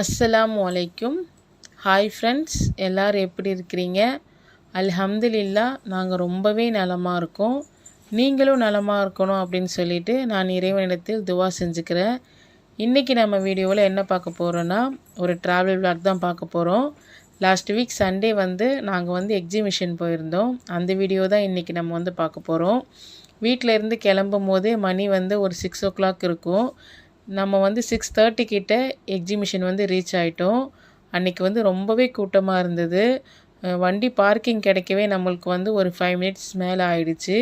அஸ்ஸலாமு அலைக்கும். Hi friends எல்லோரும் எப்படி இருக்கிறீங்க? அல்ஹம்துலில்லா நாங்கள் ரொம்பவே நலமாக இருக்கோம். நீங்களும் நலமாக இருக்கணும் அப்படின்னு சொல்லிட்டு நான் இறைவனிடத்தில் துவா செஞ்சுக்கிறேன். இன்றைக்கி நம்ம வீடியோவில் என்ன பார்க்க போகிறோன்னா ஒரு ட்ராவல் விளாக் தான் பார்க்க போகிறோம் லாஸ்ட் வீக் சண்டே வந்து நாங்கள் வந்து எக்ஸிபிஷன் போயிருந்தோம். அந்த வீடியோ தான் இன்றைக்கி நம்ம வந்து பார்க்க போகிறோம் வீட்டில் இருந்து கிளம்பும் போதே மணி வந்து ஒரு சிக்ஸ் ஓ கிளாக் இருக்கும். நம்ம வந்து சிக்ஸ் தேர்ட்டி கிட்ட எக்ஸிபிஷன் வந்து ரீச் ஆகிட்டோம் அன்றைக்கி வந்து ரொம்பவே கூட்டமாக இருந்தது. வண்டி பார்க்கிங் கிடைக்கவே நம்மளுக்கு வந்து ஒரு ஃபைவ் மினிட்ஸ் மேலே ஆயிடுச்சு.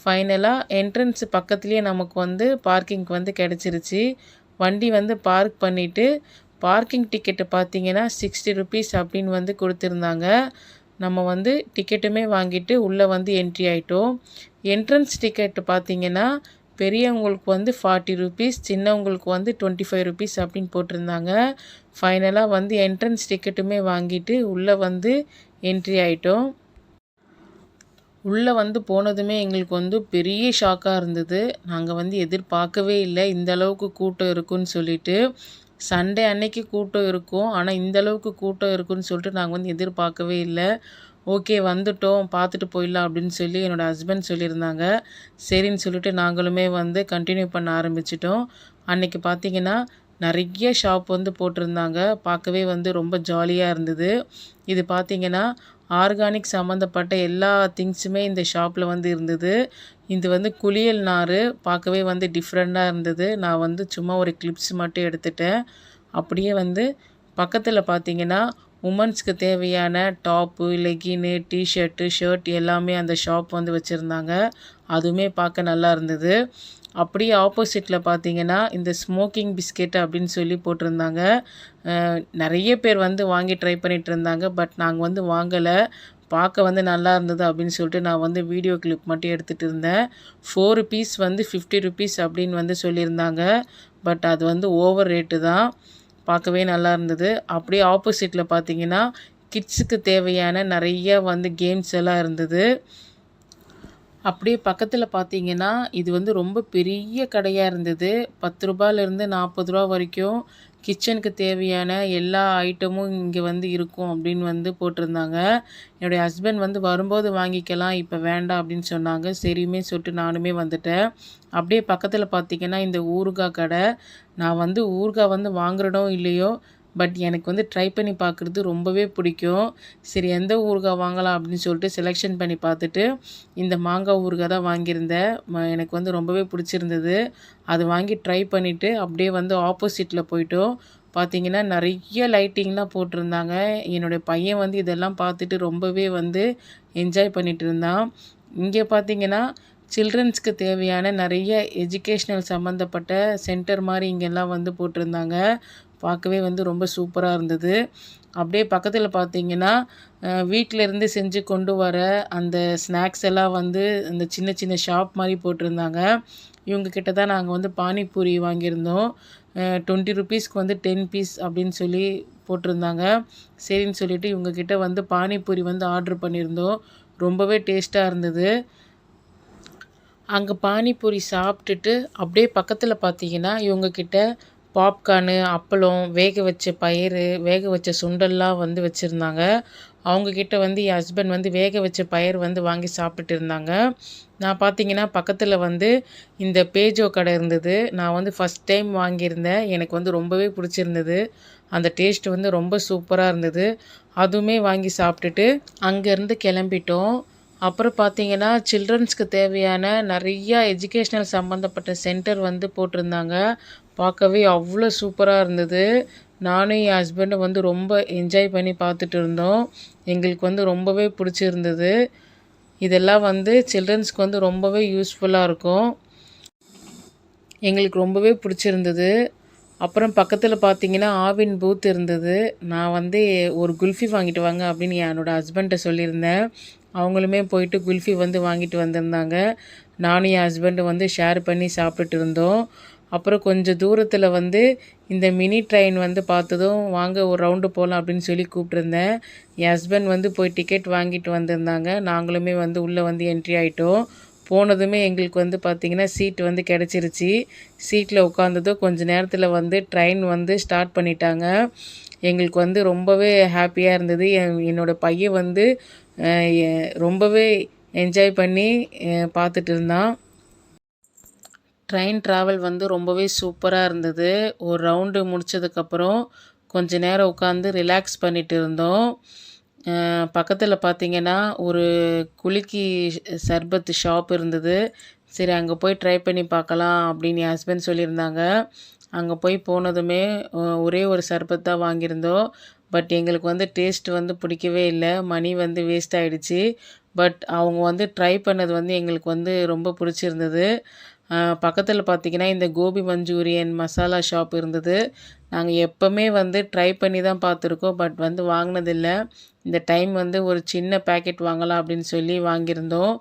ஃபைனலாக என்ட்ரன்ஸ் பக்கத்துலேயே நமக்கு வந்து பார்க்கிங்க்கு வந்து கிடச்சிருச்சு. வண்டி வந்து பார்க் பண்ணிவிட்டு பார்க்கிங் டிக்கெட்டு பார்த்தீங்கன்னா சிக்ஸ்டி ருபீஸ் அப்படின்னு வந்து கொடுத்துருந்தாங்க. நம்ம வந்து டிக்கெட்டுமே வாங்கிட்டு உள்ளே வந்து என்ட்ரி ஆகிட்டோம் என்ட்ரன்ஸ் டிக்கெட்டு பார்த்திங்கன்னா பெரியவங்களுக்கு வந்து ஃபார்ட்டி ருபீஸ் சின்னவங்களுக்கு வந்து டுவெண்ட்டி ஃபைவ் ருபீஸ் அப்படின்னு போட்டிருந்தாங்க. ஃபைனலாக வந்து என்ட்ரன்ஸ் டிக்கெட்டுமே வாங்கிட்டு உள்ளே வந்து என்ட்ரி ஆகிட்டோம் உள்ளே வந்து போனதுமே எங்களுக்கு வந்து பெரிய ஷாக்காக இருந்தது. நாங்கள் வந்து எதிர்பார்க்கவே இல்லை. இந்த அளவுக்கு கூட்டம் இருக்குன்னு சொல்லிட்டு. சண்டே அன்னைக்கு கூட்டம் இருக்கும். ஆனால் இந்த அளவுக்கு கூட்டம் இருக்குன்னு சொல்லிட்டு நாங்கள் வந்து எதிர்பார்க்கவே இல்லை. ஓகே வந்துட்டோம் பார்த்துட்டு போயிடலாம் அப்படின்னு சொல்லி என்னோடய ஹஸ்பண்ட் சொல்லியிருந்தாங்க. சரின்னு சொல்லிட்டு நாங்களுமே வந்து கண்டினியூ பண்ண ஆரம்பிச்சிட்டோம். அன்னைக்கு பார்த்தீங்கன்னா நிறைய ஷாப் வந்து போட்டிருந்தாங்க. பார்க்கவே வந்து ரொம்ப ஜாலியாக இருந்தது. இது பார்த்தீங்கன்னா ஆர்கானிக் சம்மந்தப்பட்ட எல்லா திங்ஸுமே இந்த ஷாப்பில் வந்து இருந்தது. இது வந்து குளியல் நார் பார்க்கவே வந்து டிஃப்ரெண்ட்டாக இருந்தது. நான் வந்து சும்மா ஒரு கிளிப்ஸ் மட்டும் எடுத்துட்டேன். அப்படியே வந்து பக்கத்தில் பார்த்தீங்கன்னா உமன்ஸ்க்கு தேவையான டாப்பு லெகின்னு டிஷர்ட்டு ஷர்ட் எல்லாமே அந்த ஷாப் வந்து வச்சுருந்தாங்க. அதுவுமே பார்க்க நல்லா இருந்தது. அப்படியே ஆப்போசிட்டில் பார்த்தீங்கன்னா இந்த ஸ்மோக்கிங் பிஸ்கெட் அப்படின்னு சொல்லி போட்டிருந்தாங்க. நிறைய பேர் வந்து வாங்கி ட்ரை பண்ணிகிட்டு இருந்தாங்க. பட் நாங்கள் வந்து வாங்கலை. பார்க்க வந்து நல்லா இருந்தது அப்படின்னு சொல்லிட்டு நான் வந்து வீடியோ கிளிப் மட்டும் எடுத்துகிட்டு இருந்தேன். ஃபோர் பீஸ் வந்து ஃபிஃப்டி ருபீஸ் அப்படின்னு வந்து சொல்லியிருந்தாங்க. பட் அது வந்து ஓவர் ரேட்டு தான். பார்க்கவே நல்லா இருந்தது. அப்படியே ஆப்போசிட்டில் பார்த்தீங்கன்னா கிட்ஸுக்கு தேவையான நிறைய வந்து கேம்ஸ் எல்லாம் இருந்தது. அப்படியே பக்கத்தில் பார்த்தீங்கன்னா இது வந்து ரொம்ப பெரிய கடையாக இருந்தது. பத்து ரூபாயிலேருந்து நாற்பது ரூபா வரைக்கும் கிச்சனுக்கு தேவையான எல்லா ஐட்டமும் இங்கே வந்து இருக்கும் அப்படின்னு வந்து போட்டிருந்தாங்க. என்னுடைய ஹஸ்பண்ட் வந்து வரும்போது வாங்கிக்கலாம் இப்போ வேண்டாம் அப்படின்னு சொன்னாங்க. சரியுமே சொல்லிட்டு நானுமே வந்துட்டேன். அப்படியே பக்கத்தில் பார்த்தீங்கன்னா இந்த ஊறுகாய் கடை. நான் வந்து ஊறுகாய் வந்து வாங்குறனோ இல்லையோ பட் எனக்கு வந்து ட்ரை பண்ணி பார்க்குறது ரொம்பவே பிடிக்கும். சரி எந்த ஊறுகாய் வாங்கலாம் அப்படின்னு சொல்லிட்டு செலெக்ஷன் பண்ணி பார்த்துட்டு இந்த மாங்காய் ஊறுகாய் தான் வாங்கியிருந்தேன். எனக்கு வந்து ரொம்பவே பிடிச்சிருந்தது. அது வாங்கி ட்ரை பண்ணிவிட்டு அப்படியே வந்து ஆப்போசிட்டில் போயிட்டோம். பார்த்தீங்கன்னா நிறைய லைட்டிங்லாம் போட்டிருந்தாங்க. என்னுடைய பையன் வந்து இதெல்லாம் பார்த்துட்டு ரொம்பவே வந்து என்ஜாய் பண்ணிட்டு இருந்தான். இங்கே பார்த்தீங்கன்னா சில்ட்ரன்ஸ்க்கு தேவையான நிறைய எஜுகேஷ்னல் சம்மந்தப்பட்ட சென்டர் மாதிரி இங்கெல்லாம் வந்து போட்டிருந்தாங்க. பார்க்கவே வந்து ரொம்ப சூப்பராக இருந்தது. அப்படியே பக்கத்தில் பார்த்தீங்கன்னா வீட்டிலேருந்து செஞ்சு கொண்டு வர அந்த ஸ்நாக்ஸ் எல்லாம் வந்து அந்த சின்ன சின்ன ஷாப் மாதிரி போட்டிருந்தாங்க. இவங்கக்கிட்ட தான் நாங்கள் வந்து பானிபூரி வாங்கியிருந்தோம். டுவெண்ட்டி ருபீஸ்க்கு வந்து டென் பீஸ் அப்படின்னு சொல்லி போட்டிருந்தாங்க. சரின்னு சொல்லிவிட்டு இவங்கக்கிட்ட வந்து பானிபூரி வந்து ஆர்டர் பண்ணியிருந்தோம். ரொம்பவே டேஸ்ட்டாக இருந்தது. அங்கே பானிபூரி சாப்பிட்டுட்டு அப்படியே பக்கத்தில் பார்த்தீங்கன்னா இவங்கக்கிட்ட பாப்கார்னு அப்பளம் வேக வச்ச பயிறு வேக வச்ச சுண்டல்லாம் வந்து வச்சுருந்தாங்க. அவங்கக்கிட்ட வந்து என் ஹஸ்பண்ட் வந்து வேக வச்ச பயிர் வந்து வாங்கி சாப்பிட்டுட்டு இருந்தாங்க. நான் பார்த்தீங்கன்னா பக்கத்தில் வந்து இந்த பேஜோ கடை இருந்தது. நான் வந்து ஃபஸ்ட் டைம் வாங்கியிருந்தேன். எனக்கு வந்து ரொம்பவே பிடிச்சிருந்தது. அந்த டேஸ்ட் வந்து ரொம்ப சூப்பராக இருந்தது. அதுவுமே வாங்கி சாப்பிட்டுட்டு அங்கேருந்து கிளம்பிட்டோம். அப்புறம் பார்த்தீங்கன்னா சில்ட்ரன்ஸ்க்கு தேவையான நிறையா எஜுகேஷ்னல் சம்மந்தப்பட்ட சென்டர் வந்து போட்டிருந்தாங்க. பார்க்கவே அவ்வளோ சூப்பராக இருந்தது. நானும் என் ஹஸ்பண்டும் வந்து ரொம்ப என்ஜாய் பண்ணி பார்த்துட்டு இருந்தோம். எங்களுக்கு வந்து ரொம்பவே பிடிச்சிருந்தது. இதெல்லாம் வந்து சில்ட்ரன்ஸ்க்கு வந்து ரொம்பவே யூஸ்ஃபுல்லாக இருக்கும். எங்களுக்கு ரொம்பவே பிடிச்சிருந்தது. அப்புறம் பக்கத்தில் பார்த்தீங்கன்னா ஆவின் பூத் இருந்தது. நான் வந்து ஒரு குல்ஃபி வாங்கிட்டு வாங்க அப்படின்னு என்னோட ஹஸ்பண்ட்டை சொல்லியிருந்தேன். அவங்களுமே போயிட்டு குல்ஃபி வந்து வாங்கிட்டு வந்திருந்தாங்க. நானும் என் ஹஸ்பண்டு வந்து ஷேர் பண்ணி சாப்பிட்டுட்டு இருந்தோம். அப்புறம் கொஞ்சம் தூரத்தில் வந்து இந்த மினி ட்ரெயின் வந்து பார்த்ததும் வாங்க ஒரு ரவுண்டு போகலாம் அப்படின்னு சொல்லி கூப்பிட்ருந்தேன் என் ஹஸ்பண்ட் வந்து போய் டிக்கெட் வாங்கிட்டு வந்திருந்தாங்க. நாங்களுமே வந்து உள்ளே வந்து என்ட்ரி ஆகிட்டோம் போனதுமே எங்களுக்கு வந்து பார்த்திங்கன்னா சீட் வந்து கிடச்சிருச்சு. சீட்டில் உட்காந்ததும் கொஞ்சம் நேரத்தில் வந்து ட்ரெயின் வந்து ஸ்டார்ட் பண்ணிட்டாங்க. எங்களுக்கு வந்து ரொம்பவே ஹாப்பியாக இருந்தது. என் என்னோடய பையன் வந்து ரொம்பவே என்ஜாய் பண்ணி பார்த்துட்டு இருந்தான். ட்ரெயின் ட்ராவல் வந்து ரொம்பவே சூப்பராக இருந்தது. ஒரு ரவுண்டு முடித்ததுக்கப்புறம் கொஞ்ச நேரம் உட்காந்து ரிலாக்ஸ் பண்ணிகிட்டு இருந்தோம். பக்கத்தில் பார்த்திங்கன்னா ஒரு குலுக்கி சர்பத்து ஷாப் இருந்தது. சரி அங்கே போய் ட்ரை பண்ணி பார்க்கலாம் அப்படின்னு என் ஹஸ்பண்ட் சொல்லியிருந்தாங்க. அங்கே போய் போனதுமே ஒரே ஒரு சர்பத் தான் வாங்கியிருந்தோம். பட் எங்களுக்கு வந்து டேஸ்ட் வந்து பிடிக்கவே இல்லை. மணி வந்து வேஸ்ட் ஆகிடுச்சு பட் அவங்க வந்து ட்ரை பண்ணது வந்து எங்களுக்கு வந்து ரொம்ப பிடிச்சிருந்தது. பக்கத்தில் பார்த்திங்கன்னா இந்த கோபி மஞ்சூரியன் மசாலா ஷாப் இருந்தது. நாங்கள் எப்போவுமே வந்து ட்ரை பண்ணி தான் பார்த்துருக்கோம் பட் வந்து வாங்கினதில்லை. இந்த டைம் வந்து ஒரு சின்ன பேக்கெட் வாங்கலாம் அப்படின்னு சொல்லி வாங்கியிருந்தோம்.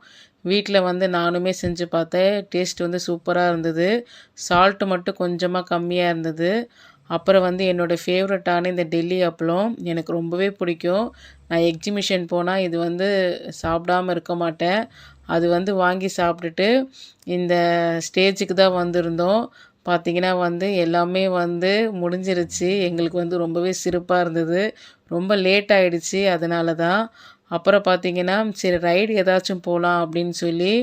வீட்டில் வந்து நானுமே செஞ்சு பார்த்தேன். டேஸ்ட் வந்து சூப்பராக இருந்தது. சால்ட்டு மட்டும் கொஞ்சமாக கம்மியாக இருந்தது. அப்புறம் வந்து என்னோடய ஃபேவரட்டான இந்த டெல்லி அப்பளம் எனக்கு ரொம்பவே பிடிக்கும். நான் எக்ஸிபிஷன் போனால் இது வந்து சாப்பிடாமல் இருக்க மாட்டேன். அது வந்து வாங்கி சாப்பிட்டுட்டு இந்த ஸ்டேஜுக்கு தான் வந்திருந்தோம். பார்த்திங்கன்னா வந்து எல்லாமே வந்து முடிஞ்சிருச்சு. எங்களுக்கு வந்து ரொம்பவே சிறப்பாக இருந்தது. ரொம்ப லேட் ஆகிடுச்சி அதனால தான் அப்புறம் பார்த்திங்கன்னா சரி ரைடு ஏதாச்சும் போகலாம் அப்படின்னு சொல்லி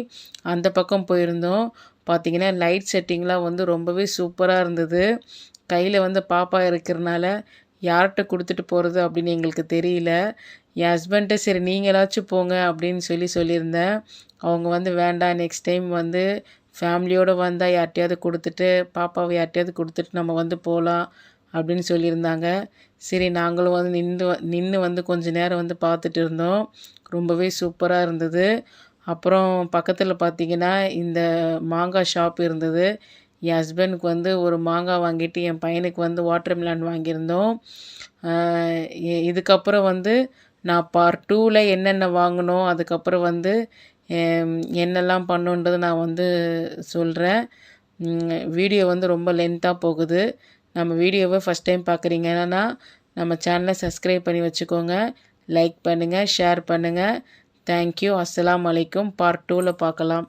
அந்த பக்கம் போயிருந்தோம். பார்த்திங்கன்னா லைட் செட்டிங்லாம் வந்து ரொம்பவே சூப்பராக இருந்தது. கையில் வந்து பாப்பா இருக்கிறனால யார்கிட்ட கொடுத்துட்டு போகிறது அப்படின்னு எங்களுக்கு தெரியல. என் ஹஸ்பண்ட்டை சரி நீங்களாச்சும் போங்க அப்படின்னு சொல்லி சொல்லியிருந்தேன். அவங்க வந்து வேண்டாம் நெக்ஸ்ட் டைம் வந்து ஃபேமிலியோடு வந்தால் யார்ட்டையாவது கொடுத்துட்டு பாப்பாவை யார்ட்டையாவது கொடுத்துட்டு நம்ம வந்து போகலாம் அப்படின்னு சொல்லியிருந்தாங்க. சரி நாங்களும் வந்து நின்று நின்று வந்து கொஞ்சம் நேரம் வந்து பார்த்துட்டு இருந்தோம். ரொம்பவே சூப்பராக இருந்தது. அப்புறம் பக்கத்தில் பார்த்திங்கன்னா இந்த மாங்காய் ஷாப் இருந்தது. என் ஹஸ்பண்டுக்கு வந்து ஒரு மாங்காய் வாங்கிட்டு என் பையனுக்கு வந்து வாட்டர் மிலான் வாங்கியிருந்தோம். இதுக்கப்புறம் வந்து நான் பார்ட் டூவில் என்னென்ன வாங்கினோம் அதுக்கப்புறம் வந்து என்னெல்லாம் பண்ணுன்றது நான் வந்து சொல்கிறேன் வீடியோ வந்து ரொம்ப லென்த்தாக போகுது. நம்ம வீடியோவை ஃபஸ்ட் டைம் பார்க்குறீங்கன்னா நம்ம சேனலை சப்ஸ்கிரைப் பண்ணி வச்சுக்கோங்க. லைக் பண்ணுங்கள் ஷேர் பண்ணுங்கள் தேங்க்யூ அஸ்லாம் வலைக்கும் பார்ட் டூவில் பார்க்கலாம்.